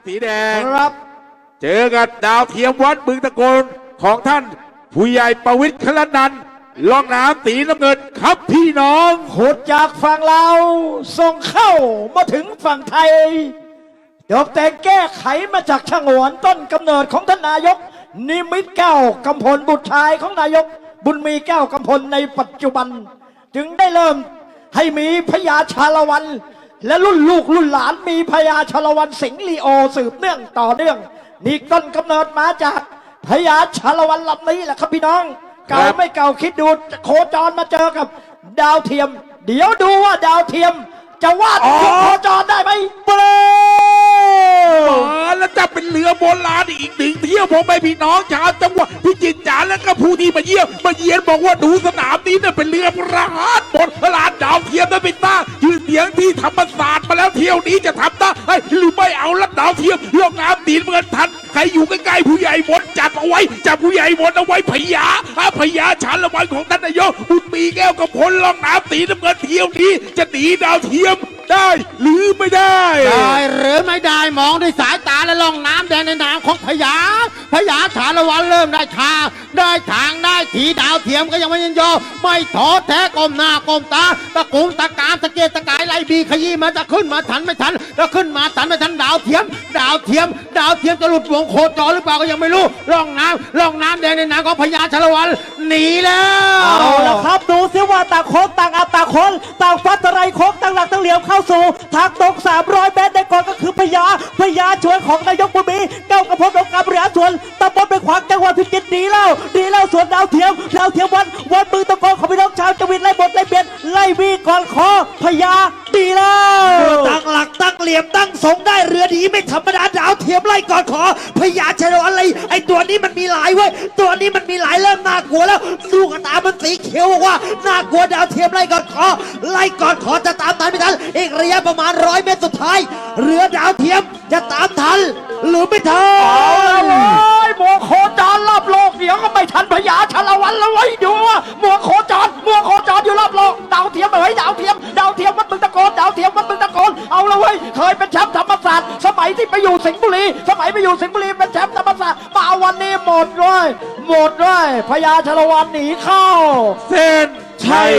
ำสีแดง ครับ เจอกับดาวเทียมวัดบึงตะโกนของท่านผู้ใหญ่ประวิทย์คลนันท์ล่องน้ำสีน้ำเงินครับพี่น้องขุดจากฝั่งเราวส่งเข้ามาถึงฝั่งไทยยกแต่งแก้ไขมาจากฉงวนต้นกำเนิดของท่านนายก นิมิตแก้วกำพลบุตรชายของนายก บุญมีแก้วกำพลในปัจจุบัน จึงได้เริ่มให้มีพญาชาละวัน และรุ่นลูกรุ่นหลานมีพญาชาละวันสิงห์ลีโอสืบเนื่องต่อเนื่อง นี่ต้นกำเนิดมาจากพญาชาละวันลำนี้แหละครับพี่น้อง เก่าครับไม่เก่าคิดดูโคจรมาเจอกับ ดาวเทียม เดี๋ยวดูว่าดาวเทียม จะวาดอ๋อยุคโคจรได้ไหมเบลมาแล้ว จะเป็นเรือโบราณอีกหนึ่งเที่ยวผมไปพี่น้องชาวจังหวัดพิจิตรจ๋าแล้วก็ผู้ที่มาเยี่ยมมาเยียนบอกว่าดูสนามนี้เนี่ยเป็นเรือโบราณบนลานดาวเทียมนั้นเป็นต้ายืนเสียงที่ธรรมศาสตร์มาแล้วเที่ยวนี้จะทำได้เฮ้ยหรือไม่เอาละดดาวเทียมลงน้ำตีนเมือนทันใครอยู่ใกล้ๆผู้ใหญ่หมดจับเอาไว้จับผู้ใหญ่หมดเอาไว้พญาอาพญาชาละวันของท่านนายกบุญมีแก้วกับพลลองน้ำตีน้ำเงินเที่ยวนี้จะหนีดาวเทียม ได้หรือไม่ได้ ได้หรือไม่ได้มองด้วยสายตาและล่องน้ำแดงในน้ำของพญาพญาชาละวันเริ่มได้ทางได้ทางได้ทีดาวเทียมก็ยังไม่ยันยอมไม่ท้อแท้ก้มหน้าก้มตาตะกุงตะกามตะเกียกตะกายไล่บีขยี้มาจะขึ้นมาทันไม่ทันจะขึ้นมาทันไม่ทันดาวเทียม ดาวเทียม ดาวเทียมจะหลุดวงโคจรหรือเปล่าก็ยังไม่รู้ล่องน้ำล่องน้ำแดงในน้ำของพญาชาละวันหนีแล้วเอาละ ที่ว่าต่างโค้งต่างอัตต่างคนต่างฟัดอะไรโคกต่างหลักต่างเหลี่ยมเข้าสู่ ทางตรง300 เมตรในก่อนก็คือพญาพญาชวนของนายกบุญมีเก้ากระพงองค์การบริหารส่วนตำบลเป็นขวางจังหวัดพิจิตรดีเล้าดีเล้าสวนดาวเทียมดาวเทียมวันวันมือตะโกนของพี่น้องชาวจังหวัดไล่บทไล่เบียดไล่วีก่อนคอพญา ลี่ยมตั้งสงได้เรือดีไม่ธรรมดาดาวเทียมไล่ก่อนขอพญาชะโลอะไรไอตัวนี้มันมีหลายเว้ยตัวนี้มันมีหลายเริ่มน่ากลัวแล้วลูกตามันสีเขียวบอกว่าน่ากลัวดาวเทียมไล่ก่อนขอ ไล่ก่อนขอจะตามทันไม่ทันอีกระยะประมาณร้อยเมตรสุดท้าย เรือดาวเทียมจะตามทันหรือไม่ทัน ยเคยเป็นแชมป์ธรรมศาสตร์ สมัยที่ไปอยู่สิงห์บุรี สมัยไปอยู่สิงห์บุรีเป็นแชมป์ธรรมศาสตร์มาวันนี้หมดด้วย หมดด้วยพญาชลวันหนีเข้า เส้นชัย